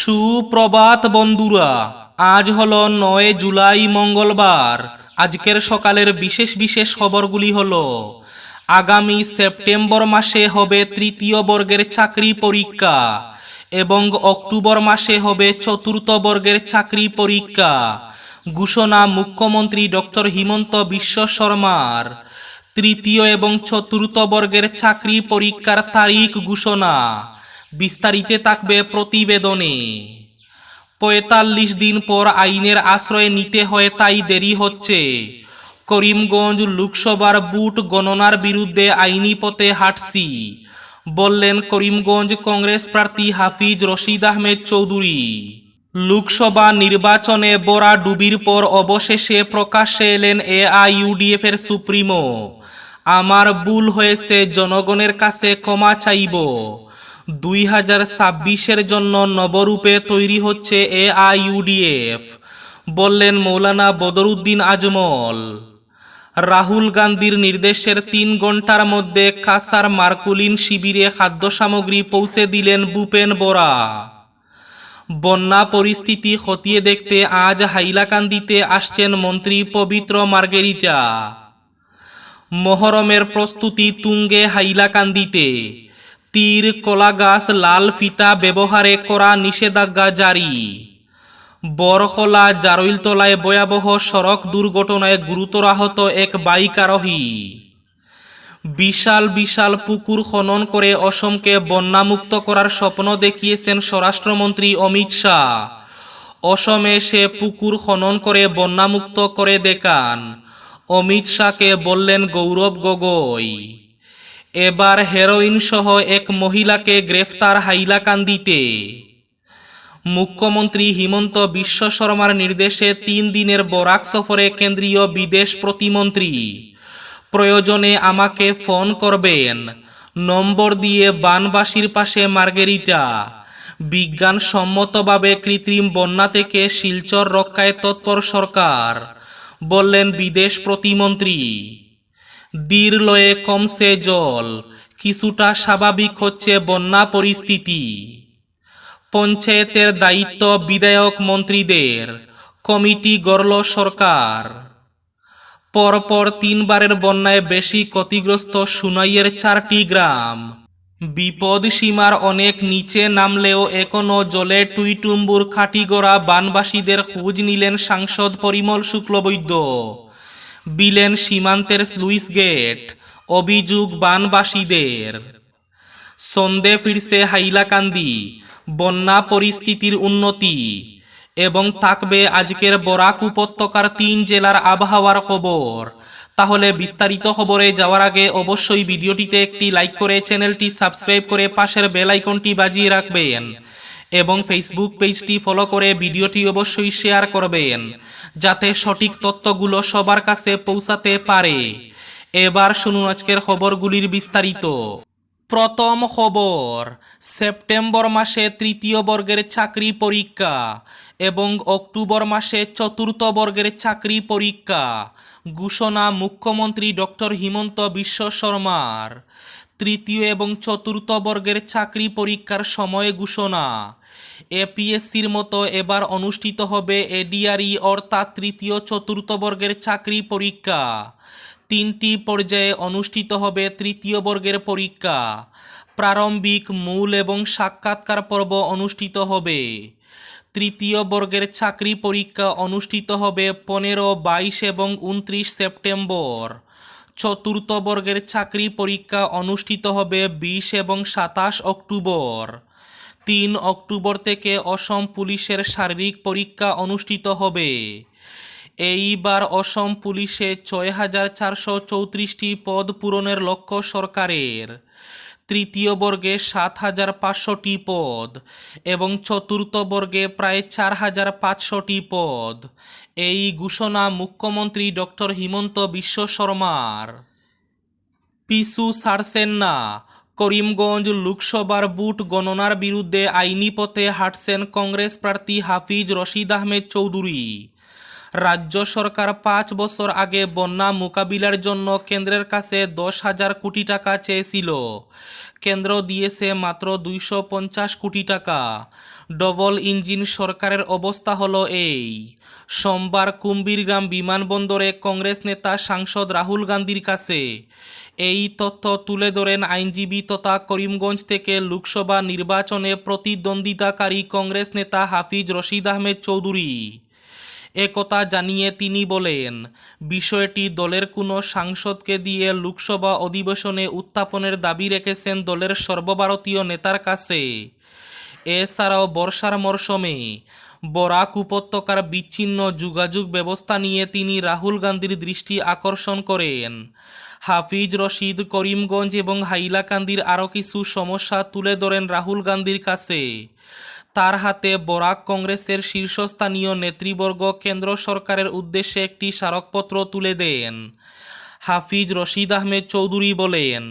সুপ্রভাত বন্ধুরা, আজ হলো নয় জুলাই মঙ্গলবার। আজকের সকালের বিশেষ বিশেষ খবরগুলি হল, আগামী সেপ্টেম্বর মাসে হবে তৃতীয় বর্গের চাকরি পরীক্ষা এবং অক্টোবর মাসে হবে চতুর্থ বর্গের চাকরি পরীক্ষা। ঘোষণা মুখ্যমন্ত্রী ডক্টর হিমন্ত বিশ্ব শর্মার। তৃতীয় এবং চতুর্থ বর্গের চাকরি পরীক্ষার তারিখ ঘোষণা। বিস্তারিতে থাকবে প্রতিবেদনে। পঁয়তাল্লিশ দিন পর আইনের আশ্রয় নিতে হয় তাই দেরি হচ্ছে। করিমগঞ্জ লোকসভার বুট গণনার বিরুদ্ধে আইনি পথে হাঁটছি, বললেন করিমগঞ্জ কংগ্রেস প্রার্থী হাফিজ রশিদ আহমেদ চৌধুরী। লোকসভা নির্বাচনে বড়া ডুবির পর অবশেষে প্রকাশ্যে এলেন এআইইউডিএফ এর সুপ্রিমো। আমার ভুল হয়েছে, জনগণের কাছে ক্ষমা চাইব। দুই হাজার ছাব্বিশের জন্য নবরূপে তৈরি হচ্ছে এআইইউডিএফ বললেন মৌলানা বদরুদ্দিন আজমল। রাহুল গান্ধীর নির্দেশের তিন ঘণ্টার মধ্যে কাসার মার্কুলিন শিবিরে খাদ্য সামগ্রী পৌঁছে দিলেন ভূপেন বোরা। বন্যা পরিস্থিতি খতিয়ে দেখতে আজ হাইলাকান্দিতে আসছেন মন্ত্রী পবিত্র মার্গেরিটা। মহরমের প্রস্তুতি তুঙ্গে হাইলাকান্দিতে। তীর কলা গাছ লাল ফিতা ব্যবহারে করা নিষেধাজ্ঞা জারি। বরখলা, জারইলতলায় ভয়াবহ সড়ক দুর্ঘটনায় গুরুতর আহত এক বাইক বিশাল বিশাল পুকুর খনন করে অসমকে বন্যামুক্ত করার স্বপ্ন দেখিয়েছেন স্বরাষ্ট্রমন্ত্রী অমিত শাহ। অসমে সে পুকুর খনন করে বন্যামুক্ত করে দেখান। অমিত শাহকে বললেন, গৌরব গগৈ। এবার হেরোইন সহ এক মহিলাকে গ্রেফতার হাইলাকান্দিতে। মুখ্যমন্ত্রী হিমন্ত বিশ্ব শর্মার নির্দেশে তিন দিনের বরাক সফরে কেন্দ্রীয় বিদেশ প্রতিমন্ত্রী। প্রয়োজনে আমাকে ফোন করবেন। নম্বর দিয়ে বানবাসীর পাশে মার্গেরিটা। বিজ্ঞানসম্মতভাবে কৃত্রিম বন্যা থেকে শিলচর রক্ষায় তৎপর সরকার, বললেন বিদেশ প্রতিমন্ত্রী। দীর লয়ে কমছে জল, কিছুটা স্বাভাবিক হচ্ছে বন্যা পরিস্থিতি। পঞ্চায়েতের দায়িত্ব বিধায়ক মন্ত্রীদের, কমিটি গড়ল সরকার। পরপর তিনবারের বন্যায় বেশি ক্ষতিগ্রস্ত সুনাইয়ের চারটি গ্রাম। বিপদ সীমার অনেক নিচে নামলেও এখনও জলে টুইটুম্বুর খাটিগড়া বানবাসীদের খোঁজ নিলেন সাংসদ পরিমল শুক্লবৈদ্য। বিলেন সীমান্তের স্লুইস গেট, অভিযোগ বানবাসীদের। সন্ধে ফিরছে হাইলাকান্দি, বন্যা পরিস্থিতির উন্নতি এবং থাকবে আজকের বরাক উপত্যকার তিন জেলার আবহাওয়ার খবর। তাহলে বিস্তারিত খবরে যাওয়ার আগে অবশ্যই ভিডিওটিতে একটি লাইক করে চ্যানেলটি সাবস্ক্রাইব করে পাশের বেল আইকনটি বাজিয়ে রাখবেন। এবং ফেসবুক পেজটি ফলো করে ভিডিওটি অবশ্যই শেয়ার করবেন, যাতে সঠিক তথ্যগুলো সবার কাছে পৌঁছাতে পারে। এবার শুনুন আজকের খবরগুলির বিস্তারিত। প্রথম খবর, সেপ্টেম্বর মাসে তৃতীয় বর্গের চাকরি পরীক্ষা এবং অক্টোবর মাসে চতুর্থ বর্গের চাকরি পরীক্ষা, ঘোষণা মুখ্যমন্ত্রী ডক্টর হিমন্ত বিশ্ব শর্মার। তৃতীয় এবং চতুর্থ বর্গের চাকরি পরীক্ষার সময় ঘোষণা। এপিএসসির মতো এবার অনুষ্ঠিত হবে এডিআরই, অর্থাৎ তৃতীয় চতুর্থ বর্গের চাকরি পরীক্ষা। তিনটি পর্যায়ে অনুষ্ঠিত হবে তৃতীয় বর্গের পরীক্ষা। প্রারম্ভিক, মূল এবং সাক্ষাৎকার পর্ব অনুষ্ঠিত হবে। তৃতীয় বর্গের চাকরি পরীক্ষা অনুষ্ঠিত হবে পনেরো, বাইশ এবং উনত্রিশ সেপ্টেম্বর। চতুর্থ বর্গের চাকরি পরীক্ষা অনুষ্ঠিত হবে বিশ এবং সাতাশ অক্টোবর। তিন অক্টোবর থেকে অসম পুলিশের শারীরিক পরীক্ষা অনুষ্ঠিত হবে। এইবার অসম পুলিশে ছয় হাজার চারশো চৌত্রিশটি পদ পূরণের লক্ষ্য সরকারের। তৃতীয় বর্গে সাত হাজার পাঁচশোটি পদ এবং চতুর্থ বর্গে প্রায় চার হাজার পাঁচশোটি পদ। এই ঘোষণা মুখ্যমন্ত্রী ডক্টর হিমন্ত বিশ্ব শর্মার। পিসু ছাড়ছেন না। করিমগঞ্জ লোকসভার বুট গণনার বিরুদ্ধে আইনি পথে হাঁটছেন কংগ্রেস প্রার্থী হাফিজ রশিদ আহমেদ চৌধুরী। রাজ্য সরকার পাঁচ বছর আগে বন্যা মোকাবিলার জন্য কেন্দ্রের কাছে দশ হাজার কোটি টাকা চেয়েছিল। কেন্দ্র দিয়েছে মাত্র দুইশো পঞ্চাশ কোটি টাকা। ডবল ইঞ্জিন সরকারের অবস্থা হলো এই। সোমবার কুম্বীরগ্রাম বিমানবন্দরে কংগ্রেস নেতা সাংসদ রাহুল গান্ধীর কাছে এই তথ্য তুলে ধরেন আইনজীবী তথা করিমগঞ্জ থেকে লোকসভা নির্বাচনে প্রতিদ্বন্দ্বিতাকারী কংগ্রেস নেতা হাফিজ রশিদ আহমেদ চৌধুরী। একথা জানিয়ে তিনি বলেন, বিষয়টি দলের কোনো সাংসদকে দিয়ে লোকসভা অধিবেশনে উত্থাপনের দাবি রেখেছেন দলের সর্বভারতীয় নেতার কাছে। এছাড়াও বর্ষার মরশুমে বরাক উপত্যকার বিচ্ছিন্ন যোগাযোগ ব্যবস্থা নিয়ে তিনি রাহুল গান্ধীর দৃষ্টি আকর্ষণ করেন। হাফিজ রশিদ করিমগঞ্জ এবং হাইলাকান্দির আরও কিছু সমস্যা তুলে ধরেন রাহুল গান্ধীর কাছে। তার হাতে বরাক কংগ্রেসের শীর্ষস্থানীয় নেতৃবর্গ কেন্দ্র সরকারের উদ্দেশ্যে একটি স্মারকপত্র তুলে দেন। হাফিজ রশিদ আহমেদ চৌধুরী বলেন,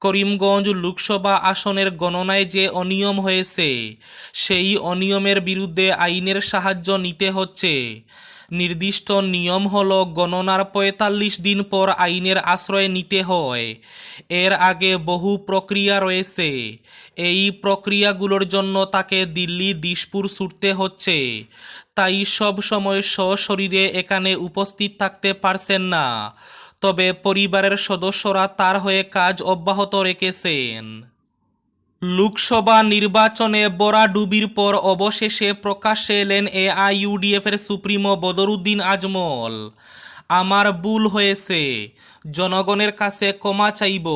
করিমগঞ্জ লোকসভা আসনের গণনায় যে অনিয়ম হয়েছে, সেই অনিয়মের বিরুদ্ধে আইনের সাহায্য নিতে হচ্ছে। নির্দিষ্ট নিয়ম হল গণনার পঁয়তাল্লিশ দিন পর আইনের আশ্রয় নিতে হয়। এর আগে বহু প্রক্রিয়া রয়েছে। এই প্রক্রিয়াগুলোর জন্য তাকে দিল্লি দিশপুর ছুটতে হচ্ছে। তাই সব সময় সশরীরে এখানে উপস্থিত থাকতে পারছেন না। তবে পরিবারের সদস্যরা তার হয়ে কাজ অব্যাহত রেখেছেন। লোকসভা নির্বাচনে বরাডুবির পর অবশেষে প্রকাশ্যে এলেন এআইইউডিএফ এর সুপ্রিমো বদরুদ্দিন আজমল। আমার ভুল হয়েছে। জনগণের কাছে ক্ষমা চাইব,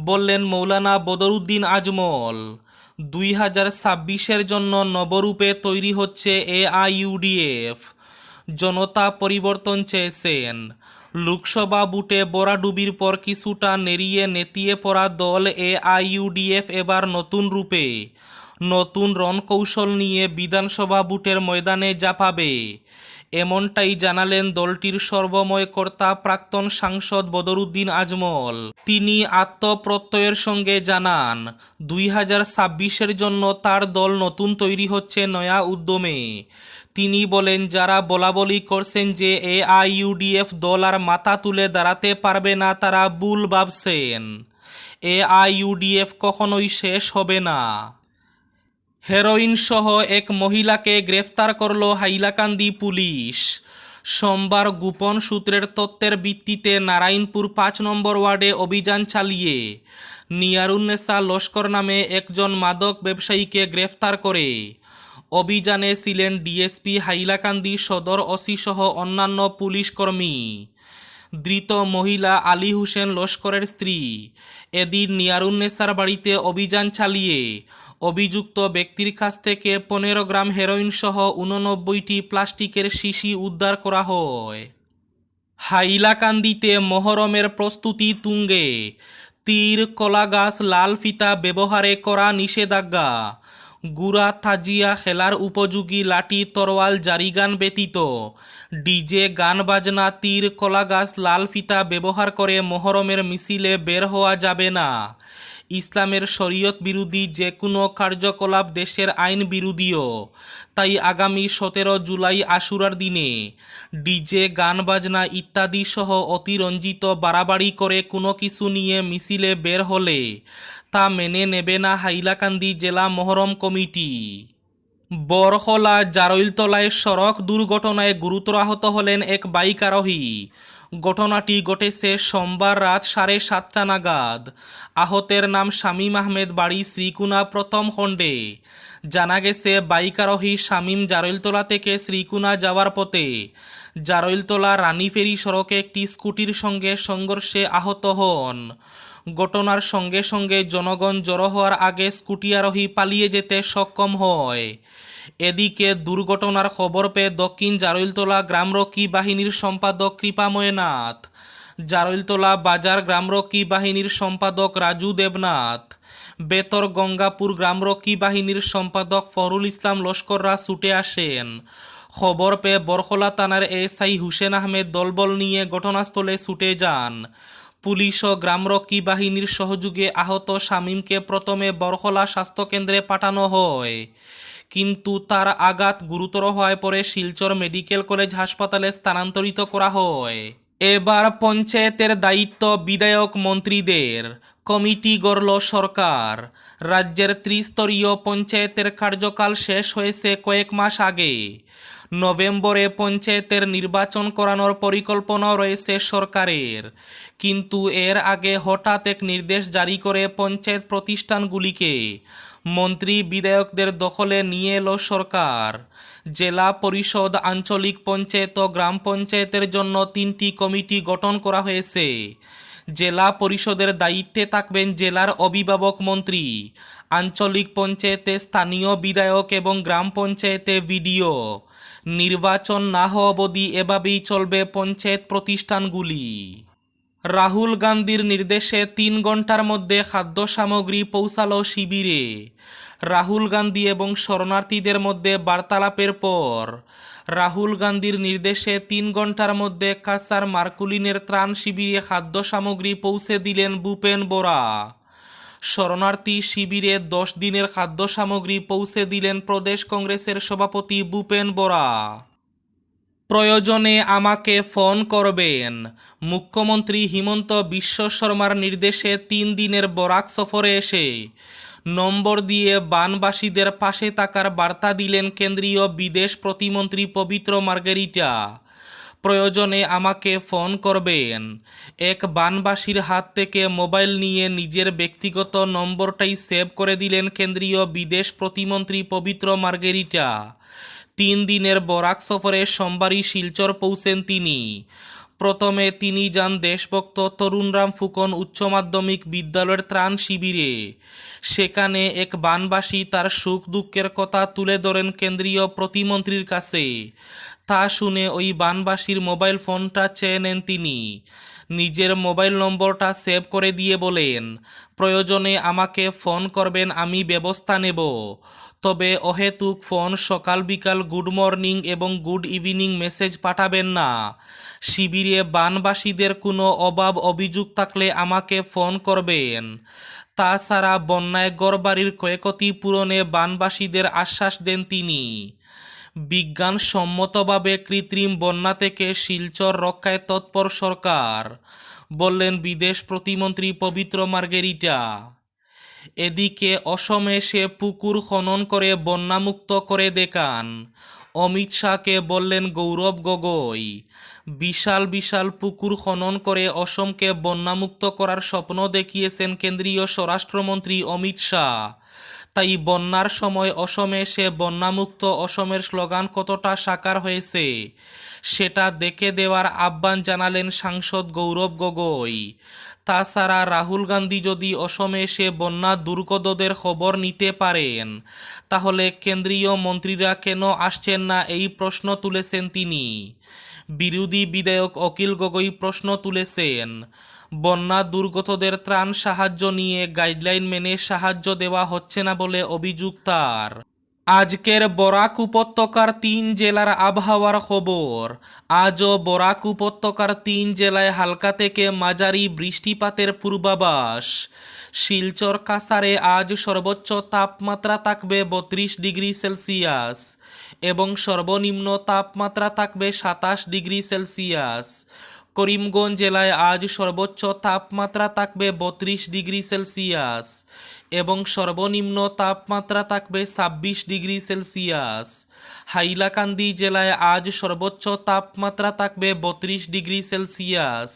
বললেন মৌলানা বদরুদ্দিন আজমল। দুই হাজার ছাব্বিশের জন্য নবরূপে তৈরি হচ্ছে এআইইউডিএফ। জনতা পরিবর্তন চেয়েছেন। লোকসভা বুটে বরাডুবির পর কিছুটা নেরিয়ে নেতিয়ে পড়া দল এআইইউডিএফ এবার নতুন রূপে। নতুন রণকৌশল নিয়ে বিধানসভা বুটের ময়দানে জাপাবে এমনটাই জানালেন দলটির সর্বময় কর্তা প্রাক্তন সাংসদ বদরুদ্দিন আজমল। তিনি আত্মপ্রত্যয়ের সঙ্গে জানান, দুই হাজার ছাব্বিশের জন্য তার দল নতুন তৈরি হচ্ছে নয়া উদ্যমে। তিনি বলেন, যারা বলাবলি করছেন যে এ এআইইউডিএফ দল আর মাথা তুলে দাঁড়াতে পারবে না, তারা ভুল ভাবছেন। এ এআইইউডিএফ কখনোই শেষ হবে না। হেরোইন সহ এক মহিলাকে গ্রেফতার করল হাইলাকান্দি পুলিশ। সোমবার গোপন সূত্রের তত্ত্বের ভিত্তিতে নারায়ণপুর পাঁচ নম্বর ওয়ার্ডে অভিযান চালিয়ে নিয়ারুন্নেসা লস্কর নামে একজন মাদক ব্যবসায়ীকে গ্রেফতার করে। অভিযানে ছিলেন ডিএসপি হাইলাকান্দি সদর ওসি সহ অন্যান্য পুলিশ কর্মী। ধৃত মহিলা আলী হোসেন লস্করের স্ত্রী। এদিন নিয়ারুন্নেসার বাড়িতে অভিযান চালিয়ে অভিযুক্ত ব্যক্তির কাছ থেকে পনেরো গ্রাম হেরোইন সহ উননব্বইটি প্লাস্টিকের শিশি উদ্ধার করা হয়। হাইলাকান্দিতে মহরমের প্রস্তুতি তুঙ্গে। তীর, কলাগাছ, লাল ফিতা ব্যবহারে করা নিষেধাজ্ঞা। গুড়া থাজিয়া খেলার উপযোগী লাঠি তরোয়াল জারিগান ব্যতীত। ডিজে, গান বাজনা, তীর, কলাগাছ, লাল ফিতা ব্যবহার করে মহরমের মিছিলে বের হওয়া যাবে না। ইসলামের শরীয়ত বিরোধী যে কোনো কার্যকলাপ দেশের আইন বিরোধীও। তাই আগামী সতেরো জুলাই আশুরার দিনে ডিজে গান বাজনা ইত্যাদি সহ অতিরঞ্জিত বাড়াবাড়ি করে কোনো কিছু নিয়ে মিছিলে বের হলে তা মেনে নেবে না হাইলাকান্দি জেলা মহরম কমিটি। বরহলা জারইলতলায় সড়ক দুর্ঘটনায় গুরুতর আহত হলেন এক বাইক আরোহী। ঘটনাটি ঘটেছে সোমবার রাত সাড়ে সাতটা নাগাদ। আহতের নাম শামীম আহমেদ, বাড়ি শ্রীকুনা প্রথম খণ্ডে জানা গেছে বাইক আরোহী শামীম জারৈলতলা থেকে শ্রীকুনা যাওয়ার পথে। জারৈলতলা রানীফেরি সড়কে একটি স্কুটির সঙ্গে সংঘর্ষে আহত হন। ঘটনার সঙ্গে সঙ্গে জনগণ জড়ো হওয়ার আগে স্কুটি আরোহী পালিয়ে যেতে সক্ষম হয়। এদিকে দুর্ঘটনার খবর পেয়ে দক্ষিণ জারইলতলা গ্রামরক্ষী বাহিনীর সম্পাদক কৃপাময় নাথ, জারইলতলা বাজার গ্রামরক্ষী বাহিনীর সম্পাদক রাজু দেবনাথ, বেতর গঙ্গাপুর গ্রামরক্ষী বাহিনীর সম্পাদক ফরুল ইসলাম লস্কররা ছুটে আসেন। খবর পেয়ে বরখলা থানার এসআই হুসেন আহমেদ দলবল নিয়ে ঘটনাস্থলে ছুটে যান। পুলিশ ও গ্রামরক্ষী বাহিনীর সহযোগে আহত শামীমকে প্রথমে বরখলা স্বাস্থ্যকেন্দ্রে পাঠানো হয়। কিন্তু তার আঘাত গুরুতর হওয়ায় পরে শিলচর মেডিকেল কলেজ হাসপাতালে স্থানান্তরিত করা হয়। এবার পঞ্চায়েতের দায়িত্ব বিধায়ক মন্ত্রীদের। কমিটি গড়ল সরকার। রাজ্যের ত্রিস্তরীয় পঞ্চায়েতের কার্যকাল শেষ হয়েছে কয়েক মাস আগে। নভেম্বরে পঞ্চায়েতের নির্বাচন করানোর পরিকল্পনা রয়েছে সরকারের। কিন্তু এর আগে হঠাৎ এক নির্দেশ জারি করে পঞ্চায়েত প্রতিষ্ঠানগুলিকে মন্ত্রী বিধায়কদের দখলে নিয়ে এলো সরকার। জেলা পরিষদ আঞ্চলিক পঞ্চায়েত ও গ্রাম পঞ্চায়েতের জন্য তিনটি কমিটি গঠন করা হয়েছে। জেলা পরিষদের দায়িত্বে থাকবেন জেলার অভিভাবক মন্ত্রী, আঞ্চলিক পঞ্চায়েতে স্থানীয় বিধায়ক এবং গ্রাম পঞ্চায়েতে বিডিও। নির্বাচন না হওয়া অবধি এভাবেই চলবে পঞ্চায়েত প্রতিষ্ঠানগুলি। রাহুল গান্ধীর নির্দেশে তিন ঘণ্টার মধ্যে খাদ্য সামগ্রী পৌঁছালো শিবিরে। রাহুল গান্ধী এবং শরণার্থীদের মধ্যে বার্তালাপের পর, রাহুল গান্ধীর নির্দেশে তিন ঘণ্টার মধ্যে কাসার মার্কুলিনের ত্রাণ শিবিরে খাদ্য সামগ্রী পৌঁছে দিলেন ভূপেন বোরা। শরণার্থী শিবিরে দশ দিনের খাদ্য সামগ্রী পৌঁছে দিলেন প্রদেশ কংগ্রেসের সভাপতি ভূপেন বরা। প্রয়োজনে আমাকে ফোন করবেন। মুখ্যমন্ত্রী হিমন্ত বিশ্ব শর্মার নির্দেশে তিন দিনের বরাক সফরে এসে নম্বর দিয়ে বানবাসীদের পাশে থাকার বার্তা দিলেন কেন্দ্রীয় বিদেশ প্রতিমন্ত্রী পবিত্র মার্গেরিটা। প্রয়োজনে আমাকে ফোন করবেন। এক বানবাসীর হাত থেকে মোবাইল নিয়ে নিজের ব্যক্তিগত নম্বরটাই সেভ করে দিলেন কেন্দ্রীয় বিদেশ প্রতিমন্ত্রী পবিত্র মার্গেরিটা। তিন দিনের বরাক সফরে সোমবারই শিলচর পৌঁছেন তিনি। প্রথমে তিনি যান দেশভক্ত তরুণরাম ফুকন উচ্চ মাধ্যমিক বিদ্যালয়ের ত্রাণ শিবিরে। সেখানে এক বানবাসী তার সুখ দুঃখের কথা তুলে ধরেন কেন্দ্রীয় প্রতিমন্ত্রীর কাছে। তা শুনে ওই বানবাসীর মোবাইল ফোনটা চেয়ে নেন তিনি। নিজের মোবাইল নম্বরটা সেভ করে দিয়ে বলেন, প্রয়োজনে আমাকে ফোন করবেন, আমি ব্যবস্থা নেব। তবে অহেতুক ফোন সকাল বিকাল গুড মর্নিং এবং গুড ইভিনিং মেসেজ পাঠাবেন না। শিবিরে বানবাসীদের কোনো অভাব, অভিযোগ থাকলে আমাকে ফোন করবেন। তাছাড়া বন্যায় গড়বাড়ির ক্ষয়ক্ষতি পূরণে বানবাসীদের আশ্বাস দেন তিনি। বিজ্ঞানসম্মতভাবে কৃত্রিম বন্যা থেকে শিলচর রক্ষায় তৎপর সরকার, বললেন বিদেশ প্রতিমন্ত্রী পবিত্র মার্গেরিটা। এদিকে অসমে সে পুকুর খনন করে বন্যামুক্ত করে দেখান। অমিত শাহকে বললেন গৌরব গগৈ, বিশাল বিশাল পুকুর খনন করে অসমকে বন্যামুক্ত করার স্বপ্ন দেখিয়েছেন কেন্দ্রীয় স্বরাষ্ট্রমন্ত্রী অমিত শাহ। তাই বন্যার সময় অসমে সে বন্যামুক্ত অসমের স্লোগান কতটা সাকার হয়েছে, সেটা দেখে দেওয়ার আহ্বান জানালেন সাংসদ গৌরব গগৈ। তাছাড়া রাহুল গান্ধী যদি অসমে এসে বন্যা দুর্গতদের খবর নিতে পারেন, তাহলে কেন্দ্রীয় মন্ত্রীরা কেন আসছেন না এই প্রশ্ন তুলেছেন তিনি? বিরোধী বিধায়ক অখিল গগৈ প্রশ্ন তুলেছেন বন্যা দুর্গতদের ত্রাণ সাহায্য নিয়ে গাইডলাইন মেনে সাহায্য দেওয়া হচ্ছে না বলে অভিযোগ তার। আজকের বরাক উপত্যকার তিন জেলার আবহাওয়ার খবর। আজও বরাক উপত্যকার তিন জেলায় হালকা থেকে মাঝারি বৃষ্টিপাতের পূর্বাভাস। শিলচর কাসারে আজ সর্বোচ্চ তাপমাত্রা থাকবে বত্রিশ ডিগ্রি সেলসিয়াস এবং সর্বনিম্ন তাপমাত্রা থাকবে সাতাশ ডিগ্রি সেলসিয়াস। করিমগঞ্জ জেলায় আজ সর্বোচ্চ তাপমাত্রা থাকবে বত্রিশ ডিগ্রি সেলসিয়াস এবং সর্বনিম্ন তাপমাত্রা থাকবে ছাব্বিশ ডিগ্রি সেলসিয়াস। হাইলাকান্দি জেলায় আজ সর্বোচ্চ তাপমাত্রা থাকবে বত্রিশ ডিগ্রি সেলসিয়াস।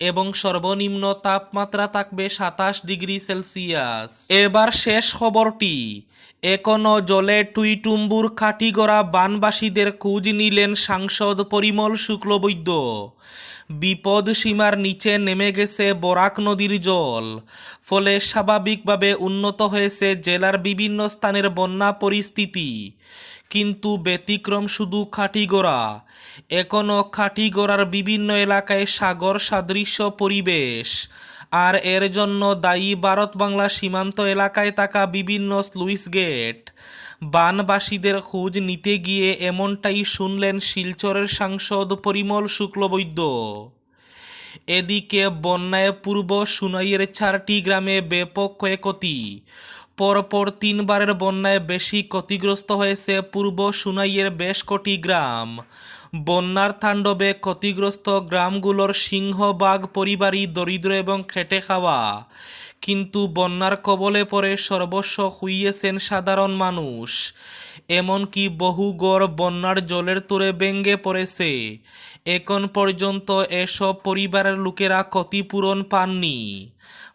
এবং সর্বনিম্ন তাপমাত্রা থাকবে সাতাশ ডিগ্রি সেলসিয়াস। এবার শেষ খবরটি। এখনও জলে টুইটুম্বুর খাটিগড়া বানবাসীদের খোঁজ নিলেন সাংসদ পরিমল শুক্লবৈদ্য। বিপদ সীমার নিচে নেমে গেছে বরাক নদীর জল। ফলে স্বাভাবিকভাবে উন্নত হয়েছে জেলার বিভিন্ন স্থানের বন্যা পরিস্থিতি। কিন্তু ব্যতিক্রম শুধু খাটিগোড়া। এখনও খাটিগোড়ার বিভিন্ন এলাকায় সাগর সাদৃশ্য পরিবেশ। আর এর জন্য দায়ী ভারত বাংলা সীমান্ত এলাকায় থাকা বিভিন্ন স্লুইস গেট। বানবাসীদের খোঁজ নিতে গিয়ে এমনটাই শুনলেন শিলচরের সাংসদ পরিমল শুক্লবৈদ্য। এদিকে বন্যায় পূর্ব সুনাইয়ের চারটি গ্রামে ব্যাপক ক্ষয়ক্ষতি। পরপর তিনবারের বন্যায় বেশি ক্ষতিগ্রস্ত হয়েছে পূর্ব সুনাইয়ের বেশ কটি গ্রাম। বন্যার তাণ্ডবে ক্ষতিগ্রস্ত গ্রামগুলোর সিংহবাগ পরিবারই দরিদ্র এবং খেটে খাওয়া। কিন্তু বন্যার কবলে পড়ে সর্বস্ব খুইয়েছেন সাধারণ মানুষ। এমনকি বহু গড় বন্যার জলের তোরে ব্যঙ্গে পড়েছে। এখন পর্যন্ত এসব পরিবারের লোকেরা ক্ষতিপূরণ পাননি।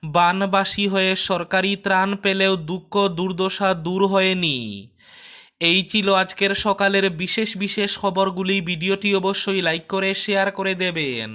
বানবাসী হয়ে সরকারি ত্রাণ পেলেও দুঃখ, দুর্দশা দূর হয়নি। এই ছিল আজকের সকালের বিশেষ বিশেষ খবরগুলি। ভিডিওটি অবশ্যই লাইক করে, শেয়ার করে দেবেন।